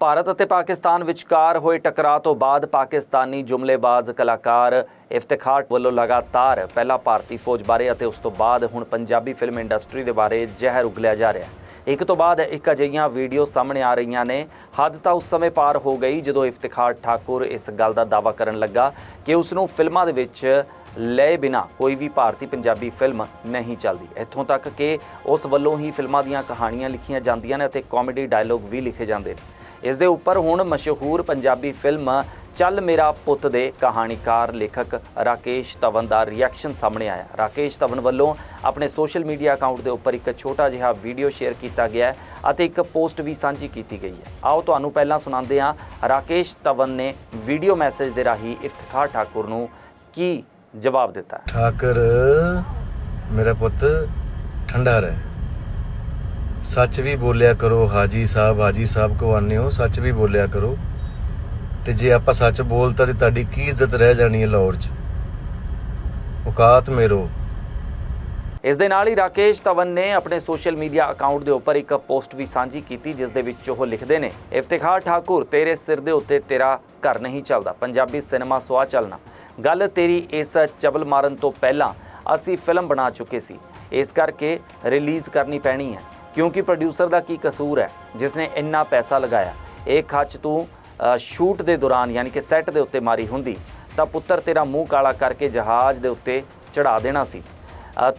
ਭਾਰਤ ਅਤੇ ਪਾਕਿਸਤਾਨ ਵਿਚਕਾਰ ਹੋਏ ਟਕਰਾਅ ਤੋਂ ਬਾਅਦ ਪਾਕਿਸਤਾਨੀ ਜੁਮਲੇਬਾਜ਼ ਕਲਾਕਾਰ ਇਫਤਿਖਾਰ ਵੱਲੋਂ ਲਗਾਤਾਰ ਪਹਿਲਾਂ ਭਾਰਤੀ ਫੌਜ ਬਾਰੇ ਅਤੇ ਉਸ ਤੋਂ ਬਾਅਦ ਹੁਣ ਪੰਜਾਬੀ ਫਿਲਮ ਇੰਡਸਟਰੀ ਦੇ ਬਾਰੇ ਜ਼ਹਿਰ ਉਗਲਿਆ ਜਾ ਰਿਹਾ ਹੈ। ਇੱਕ ਤੋਂ ਬਾਅਦ ਇੱਕ ਅਜਿਹੀਆਂ ਵੀਡੀਓ ਸਾਹਮਣੇ ਆ ਰਹੀਆਂ ਨੇ। ਹੱਦ ਤਾਂ ਉਸ ਸਮੇਂ ਪਾਰ ਹੋ ਗਈ ਜਦੋਂ ਇਫਤਿਖਾਰ ਠਾਕੁਰ ਇਸ ਗੱਲ ਦਾ ਦਾਅਵਾ ਕਰਨ ਲੱਗਾ ਕਿ ਉਸ ਨੂੰ ਫਿਲਮਾਂ ਦੇ ਵਿੱਚ ਲਏ ਬਿਨਾ ਕੋਈ ਵੀ ਭਾਰਤੀ ਪੰਜਾਬੀ ਫਿਲਮ ਨਹੀਂ ਚੱਲਦੀ। ਇੱਥੋਂ ਤੱਕ ਕਿ ਉਸ ਵੱਲੋਂ ਹੀ ਫਿਲਮਾਂ ਦੀਆਂ ਕਹਾਣੀਆਂ ਲਿਖੀਆਂ ਜਾਂਦੀਆਂ ਨੇ ਅਤੇ ਕਾਮੇਡੀ ਡਾਇਲੋਗ ਵੀ ਲਿਖੇ ਜਾਂਦੇ ਨੇ। ਇਸ ਦੇ ਉੱਪਰ ਹੁਣ ਮਸ਼ਹੂਰ ਪੰਜਾਬੀ ਫਿਲਮ ਚੱਲ ਮੇਰਾ ਪੁੱਤ ਦੇ ਕਹਾਣੀਕਾਰ ਲੇਖਕ ਰਾਕੇਸ਼ ਤਵਨ ਦਾ ਰਿਐਕਸ਼ਨ ਸਾਹਮਣੇ ਆਇਆ। ਰਾਕੇਸ਼ ਤਵਨ ਵੱਲੋਂ ਆਪਣੇ ਸੋਸ਼ਲ ਮੀਡੀਆ ਅਕਾਊਂਟ ਦੇ ਉੱਪਰ ਇੱਕ ਛੋਟਾ ਜਿਹਾ ਵੀਡੀਓ ਸ਼ੇਅਰ ਕੀਤਾ ਗਿਆ ਹੈ ਅਤੇ ਇੱਕ ਪੋਸਟ ਵੀ ਸਾਂਝੀ ਕੀਤੀ ਗਈ ਹੈ। ਆਓ ਤੁਹਾਨੂੰ ਪਹਿਲਾਂ ਸੁਣਾਉਂਦੇ ਹਾਂ, ਰਾਕੇਸ਼ ਤਵਨ ਨੇ ਵੀਡੀਓ ਮੈਸੇਜ ਦੇ ਰਾਹੀਂ ਇਫਤਖਾਰ ਠਾਕੁਰ ਨੂੰ ਕੀ ਜਵਾਬ ਦਿੱਤਾ? ਹੈ ਠਾਕਰ, ਮੇਰਾ ਪੁੱਤ ਠੰਡਾ ਰਹਿ। ਸੱਚ ਵੀ ਬੋਲਿਆ ਕਰੋ, ਹਾਜੀ ਸਾਹਿਬ ਹਾਜੀ ਸਾਹਿਬ ਕੋ ਹੋ ਸੱਚ ਵੀ ਬੋਲਿਆ ਕਰੋ। ਤੇ ਜੇ ਆਪਾਂ ਸੱਚ ਬੋਲਤਾ ਤੇ ਤੁਹਾਡੀ ਕੀ ਇੱਜ਼ਤ ਰਹਿ ਜਾਣੀ ਹੈ ਲਾਹੌਰ 'ਚ? ਔਕਾਤ ਮੇਰੋ। ਇਸ ਦੇ ਨਾਲ ਹੀ ਰਾਕੇਸ਼ ਤਵਨ ਨੇ ਆਪਣੇ ਸੋਸ਼ਲ ਮੀਡੀਆ ਅਕਾਊਂਟ ਦੇ ਉੱਪਰ ਇੱਕ ਪੋਸਟ ਵੀ ਸਾਂਝੀ ਕੀਤੀ, ਜਿਸ ਦੇ ਵਿੱਚ ਉਹ ਲਿਖਦੇ ਨੇ, ਇਫਤਿਖਾਰ ਠਾਕੁਰ, ਤੇਰੇ ਸਿਰ ਦੇ ਉੱਤੇ ਤੇਰਾ ਘਰ ਨਹੀਂ ਚੱਲਦਾ, ਪੰਜਾਬੀ ਸਿਨੇਮਾ ਸੁਆ ਚੱਲਣਾ। ਗੱਲ ਤੇਰੀ ਇਸ ਚਬਲ ਮਾਰਨ ਤੋਂ ਪਹਿਲਾਂ ਅਸੀਂ ਫਿਲਮ ਬਣਾ ਚੁੱਕੇ ਸੀ, ਇਸ ਕਰਕੇ ਰਿਲੀਜ਼ ਕਰਨੀ ਪੈਣੀ ਹੈ। ਕਿਉਂਕਿ ਪ੍ਰੋਡਿਊਸਰ ਦਾ ਕੀ ਕਸੂਰ ਹੈ? ਜਿਸ ਨੇ ਇੰਨਾ ਪੈਸਾ ਲਗਾਇਆ। ਇਹ ਖੱਚ ਤੂੰ ਸ਼ੂਟ ਦੇ ਦੌਰਾਨ ਯਾਨੀ ਕਿ ਸੈੱਟ ਦੇ ਉੱਤੇ ਮਾਰੀ ਹੁੰਦੀ, ਤਾਂ ਪੁੱਤਰ ਤੇਰਾ ਮੂੰਹ ਕਾਲਾ ਕਰਕੇ ਜਹਾਜ਼ ਦੇ ਉੱਤੇ ਚੜਾ ਦੇਣਾ ਸੀ।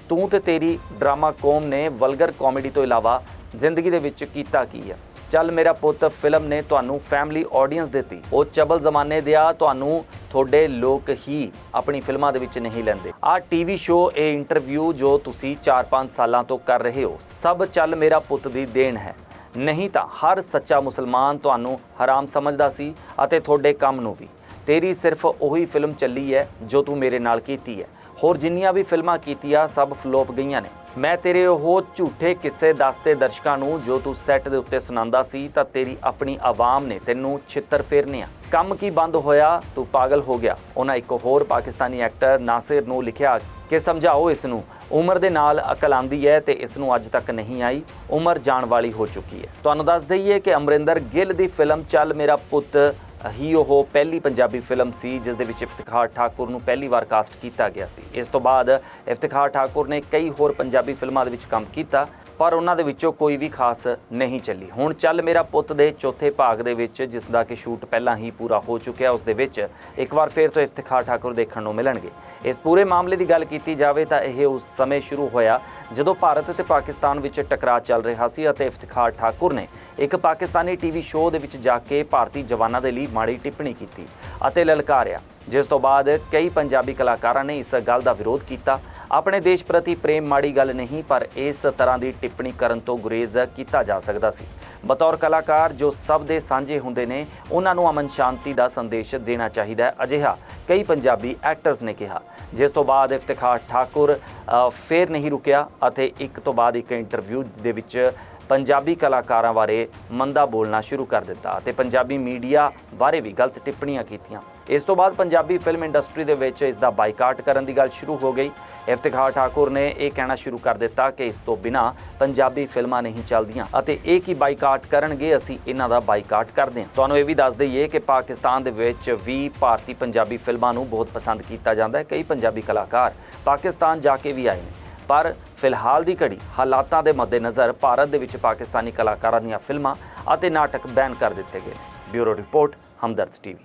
ਤੂੰ ਤੇ ਤੇਰੀ ਡਰਾਮਾ ਕੌਮ ਨੇ ਵਲਗਰ ਕਾਮੇਡੀ ਤੋਂ ਇਲਾਵਾ ਜ਼ਿੰਦਗੀ ਦੇ ਵਿੱਚ ਕੀਤਾ ਕੀ ਹੈ ਚੱਲ ਮੇਰਾ ਪੁੱਤ, ਫਿਲਮ ਨੇ ਤੁਹਾਨੂੰ ਫੈਮਿਲੀ ਆਡੀਅנס ਦਿੱਤੀ। ਉਹ ਚਬਲ ਜ਼ਮਾਨੇ ਦੇ ਆ ਤੁਹਾਨੂੰ ਤੁਹਾਡੇ ਲੋਕ ਹੀ ਆਪਣੀ ਫਿਲਮਾਂ ਦੇ ਵਿੱਚ ਨਹੀਂ ਲੈਂਦੇ। ਆਹ ਟੀਵੀ ਸ਼ੋਅ ਇਹ ਇੰਟਰਵਿਊ ਜੋ ਤੁਸੀਂ 4-5 ਸਾਲਾਂ ਤੋਂ ਕਰ ਰਹੇ ਹੋ, ਸਭ ਚੱਲ ਮੇਰਾ ਪੁੱਤ ਦੀ ਦੇਣ ਹੈ। ਨਹੀਂ ਤਾਂ ਹਰ ਸੱਚਾ ਮੁਸਲਮਾਨ ਤੁਹਾਨੂੰ ਹਰਾਮ ਸਮਝਦਾ ਸੀ ਅਤੇ ਤੁਹਾਡੇ ਕੰਮ ਨੂੰ ਵੀ। ਤੇਰੀ ਸਿਰਫ ਉਹੀ ਫਿਲਮ ਚੱਲੀ ਹੈ ਜੋ ਤੂੰ ਮੇਰੇ ਨਾਲ ਕੀਤੀ ਹੈ। ਹੋਰ ਜਿੰਨੀਆਂ ਵੀ ਫਿਲਮਾਂ ਕੀਤੀਆਂ, ਸਭ ਫਲੋਪ ਗਈਆਂ ਨੇ। ਮੈਂ ਤੇਰੇ ਉਹ ਝੂਠੇ ਕਿੱਸੇ ਦੱਸਦੇ ਦਰਸ਼ਕਾਂ ਨੂੰ ਜੋ ਤੂੰ ਸੈੱਟ ਦੇ ਉੱਤੇ ਸੁਣਾਉਂਦਾ ਸੀ, ਤਾਂ ਤੇਰੀ ਆਪਣੀ ਆਵਾਮ ਨੇ ਤੈਨੂੰ ਛਿੱਤਰ ਫੇਰਨੇ ਆ। ਕੰਮ ਕੀ ਬੰਦ ਹੋਇਆ? ਤੂੰ ਪਾਗਲ ਹੋ ਗਿਆ। ਉਹਨਾਂ ਇੱਕ ਹੋਰ ਪਾਕਿਸਤਾਨੀ ਐਕਟਰ ਨਾਸਿਰ ਨੂੰ ਲਿਖਿਆ ਕਿ ਸਮਝਾਓ ਇਸ ਨੂੰ, ਉਮਰ ਦੇ ਨਾਲ ਅਕਲ ਆਂਦੀ ਹੈ ਤੇ ਇਸ ਨੂੰ ਅੱਜ ਤੱਕ ਨਹੀਂ ਆਈ, ਉਮਰ ਜਾਣ ਵਾਲੀ ਹੋ ਚੁੱਕੀ ਹੈ। ਤੁਹਾਨੂੰ ਦੱਸ ਦਈਏ ਕਿ ਅਮਰਿੰਦਰ ਗਿੱਲ ਦੀ ਫਿਲਮ ਚੱਲ ਮੇਰਾ ਪੁੱਤ ਹੀ ਉਹ ਪਹਿਲੀ ਪੰਜਾਬੀ ਫਿਲਮ ਸੀ, ਜਿਸ ਦੇ ਵਿੱਚ ਇਫਤਿਖਾਰ ਠਾਕੁਰ ਨੂੰ ਪਹਿਲੀ ਵਾਰ ਕਾਸਟ ਕੀਤਾ ਗਿਆ ਸੀ। ਇਸ ਤੋਂ ਬਾਅਦ ਇਫਤਿਖਾਰ ਠਾਕੁਰ ਨੇ ਕਈ ਹੋਰ ਪੰਜਾਬੀ ਫਿਲਮਾਂ ਦੇ ਵਿੱਚ ਕੰਮ ਕੀਤਾ, ਪਰ ਉਹਨਾਂ ਦੇ ਵਿੱਚੋਂ ਕੋਈ ਵੀ ਖਾਸ ਨਹੀਂ ਚੱਲੀ। ਹੁਣ ਚੱਲ ਮੇਰਾ ਪੁੱਤ ਦੇ ਚੌਥੇ ਭਾਗ ਦੇ ਵਿੱਚ, ਜਿਸ ਦਾ ਕਿ ਸ਼ੂਟ ਪਹਿਲਾਂ ਹੀ ਪੂਰਾ ਹੋ ਚੁੱਕਿਆ, ਉਸ ਦੇ ਵਿੱਚ ਇੱਕ ਵਾਰ ਫੇਰ ਤੋਂ ਇਫਤਿਖਾਰ ਠਾਕੁਰ ਦੇਖਣ ਨੂੰ ਮਿਲਣਗੇ। ਇਸ ਪੂਰੇ ਮਾਮਲੇ ਦੀ ਗੱਲ ਕੀਤੀ ਜਾਵੇ ਤਾਂ ਇਹ ਉਸ ਸਮੇਂ ਸ਼ੁਰੂ ਹੋਇਆ, ਜਦੋਂ ਭਾਰਤ ਅਤੇ ਪਾਕਿਸਤਾਨ ਵਿੱਚ ਟਕਰਾਅ ਚੱਲ ਰਿਹਾ ਸੀ ਅਤੇ ਇਫਤਿਖਾਰ ਠਾਕੁਰ ਨੇ ਇੱਕ ਪਾਕਿਸਤਾਨੀ ਟੀਵੀ ਸ਼ੋਅ ਦੇ ਵਿੱਚ ਜਾ ਕੇ ਭਾਰਤੀ ਜਵਾਨਾਂ ਦੇ ਲਈ ਮਾੜੀ ਟਿੱਪਣੀ ਕੀਤੀ ਅਤੇ ਲਲਕਾਰਿਆ। ਜਿਸ ਤੋਂ ਬਾਅਦ ਕਈ ਪੰਜਾਬੀ ਕਲਾਕਾਰਾਂ ਨੇ ਇਸ ਗੱਲ ਦਾ ਵਿਰੋਧ ਕੀਤਾ। ਆਪਣੇ ਦੇਸ਼ ਪ੍ਰਤੀ ਪ੍ਰੇਮ ਮਾੜੀ ਗੱਲ ਨਹੀਂ ਪਰ ਇਸ ਤਰ੍ਹਾਂ ਦੀ ਟਿੱਪਣੀ ਕਰਨ ਤੋਂ ਗੁਰੇਜ਼ ਕੀਤਾ ਜਾ ਸਕਦਾ ਸੀ। ਬਤੌਰ ਕਲਾਕਾਰ ਜੋ ਸਭ ਦੇ ਸਾਂਝੇ ਹੁੰਦੇ ਨੇ ਉਹਨਾਂ ਨੂੰ ਅਮਨ ਸ਼ਾਂਤੀ ਦਾ ਸੰਦੇਸ਼ ਦੇਣਾ ਚਾਹੀਦਾ ਹੈ। ਅਜਿਹਾ ਕਈ ਪੰਜਾਬੀ ਐਕਟਰਸ ਨੇ ਕਿਹਾ। ਜਿਸ ਤੋਂ ਬਾਅਦ ਇਫਤਿਖਾਰ ਠਾਕੁਰ ਅ, ਫੇਰ ਨਹੀਂ ਰੁਕਿਆ ਅਤੇ ਇੱਕ ਤੋਂ ਬਾਅਦ ਇੱਕ ਇੰਟਰਵਿਊ ਦੇ ਵਿੱਚ ਪੰਜਾਬੀ ਕਲਾਕਾਰਾਂ ਬਾਰੇ ਮੰਦਾ ਬੋਲਣਾ ਸ਼ੁਰੂ ਕਰ ਦਿੱਤਾ ਅਤੇ ਪੰਜਾਬੀ ਮੀਡੀਆ ਬਾਰੇ ਵੀ ਗਲਤ ਟਿੱਪਣੀਆਂ ਕੀਤੀਆਂ। ਇਸ ਤੋਂ ਬਾਅਦ ਪੰਜਾਬੀ ਫਿਲਮ ਇੰਡਸਟਰੀ ਦੇ ਵਿੱਚ ਇਸ ਦਾ ਬਾਈਕਾਟ ਕਰਨ ਦੀ ਗੱਲ ਸ਼ੁਰੂ ਹੋ ਗਈ। ਇਫਤਿਖਾਰ ਠਾਕੁਰ ਨੇ ਇਹ ਕਹਿਣਾ ਸ਼ੁਰੂ ਕਰ ਦਿੱਤਾ ਕਿ ਇਸ ਤੋਂ ਬਿਨਾ ਪੰਜਾਬੀ ਫਿਲਮਾਂ ਨਹੀਂ ਚੱਲਦੀਆਂ ਅਤੇ ਇਹ ਕੀ ਬਾਈਕਾਟ ਕਰਨਗੇ, ਅਸੀਂ ਇਹਨਾਂ ਦਾ ਬਾਈਕਾਟ ਕਰਦੇ ਹਾਂ। ਤੁਹਾਨੂੰ ਇਹ ਵੀ ਦੱਸ ਦਈਏ ਕਿ ਪਾਕਿਸਤਾਨ ਦੇ ਵਿੱਚ ਵੀ ਭਾਰਤੀ ਪੰਜਾਬੀ ਫਿਲਮਾਂ ਨੂੰ ਬਹੁਤ ਪਸੰਦ ਕੀਤਾ ਜਾਂਦਾ ਹੈ। ਕਈ ਪੰਜਾਬੀ ਕਲਾਕਾਰ ਪਾਕਿਸਤਾਨ ਜਾ ਕੇ ਵੀ ਆਏ ਨੇ। ਪਰ ਫਿਲਹਾਲ ਦੀ ਘੜੀ ਹਾਲਾਤਾਂ ਦੇ ਮੱਦੇਨਜ਼ਰ ਭਾਰਤ ਦੇ ਵਿੱਚ ਪਾਕਿਸਤਾਨੀ ਕਲਾਕਾਰਾਂ ਦੀਆਂ ਫਿਲਮਾਂ ਅਤੇ ਨਾਟਕ ਬੈਨ ਕਰ ਦਿੱਤੇ ਗਏ ਨੇ। Bureau report, Hamdard TV.